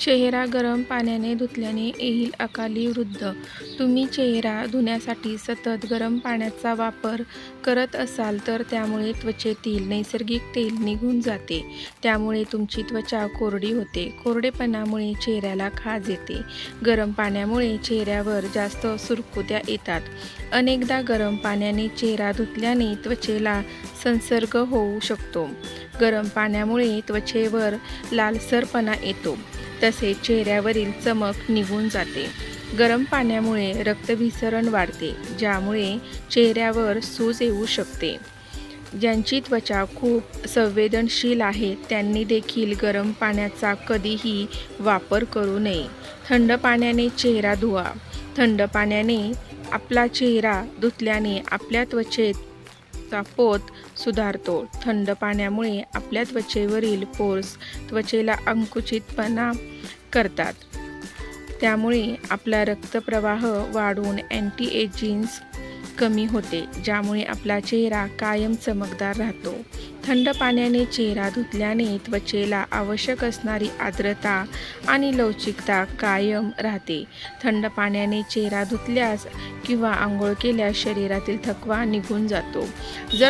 चेहरा गरम पाण्याने धुतल्याने येईल अकाली वृद्ध. तुम्ही चेहरा धुण्यासाठी सतत गरम पाण्याचा वापर करत असाल तर त्यामुळे त्वचेतील नैसर्गिक तेल निघून जाते. त्यामुळे तुमची त्वचा कोरडी होते. कोरडेपणामुळे चेहऱ्याला खाज येते. गरम पाण्यामुळे चेहऱ्यावर जास्त सुरकुत्या येतात. अनेकदा गरम पाण्याने चेहरा धुतल्याने त्वचेला संसर्ग होऊ शकतो. गरम पाण्यामुळे त्वचेवर लालसरपणा येतो. तसेच चेहऱ्यावरील चमक निघून जाते. गरम पाण्यामुळे रक्तभिसरण वाढते ज्यामुळे चेहऱ्यावर सूज येऊ शकते. ज्यांची त्वचा खूप संवेदनशील आहे त्यांनी देखील गरम पाण्याचा कधीही वापर करू नये. थंड पाण्याने चेहरा धुवा. थंड पाण्याने आपला चेहरा धुतल्याने आपल्या त्वचेचा पोत सुधारतो. थंड पाण्यामुळे आपल्या त्वचेवरील पोर्स त्वचेला अंकुचितपणा करतात. त्यामुळे आपला रक्तप्रवाह वाढून अँटी एजिन्स कमी होते ज्यामुळे आपला चेहरा कायम चमकदार राहतो. थंड पाण्याने चेहरा धुतल्याने त्वचेला आवश्यक असणारी आर्द्रता आणि लवचिकता कायम राहते. थंड पाण्याने चेहरा धुतल्यास किंवा आंघोळ केल्यास शरीरातील थकवा निघून जातो. जर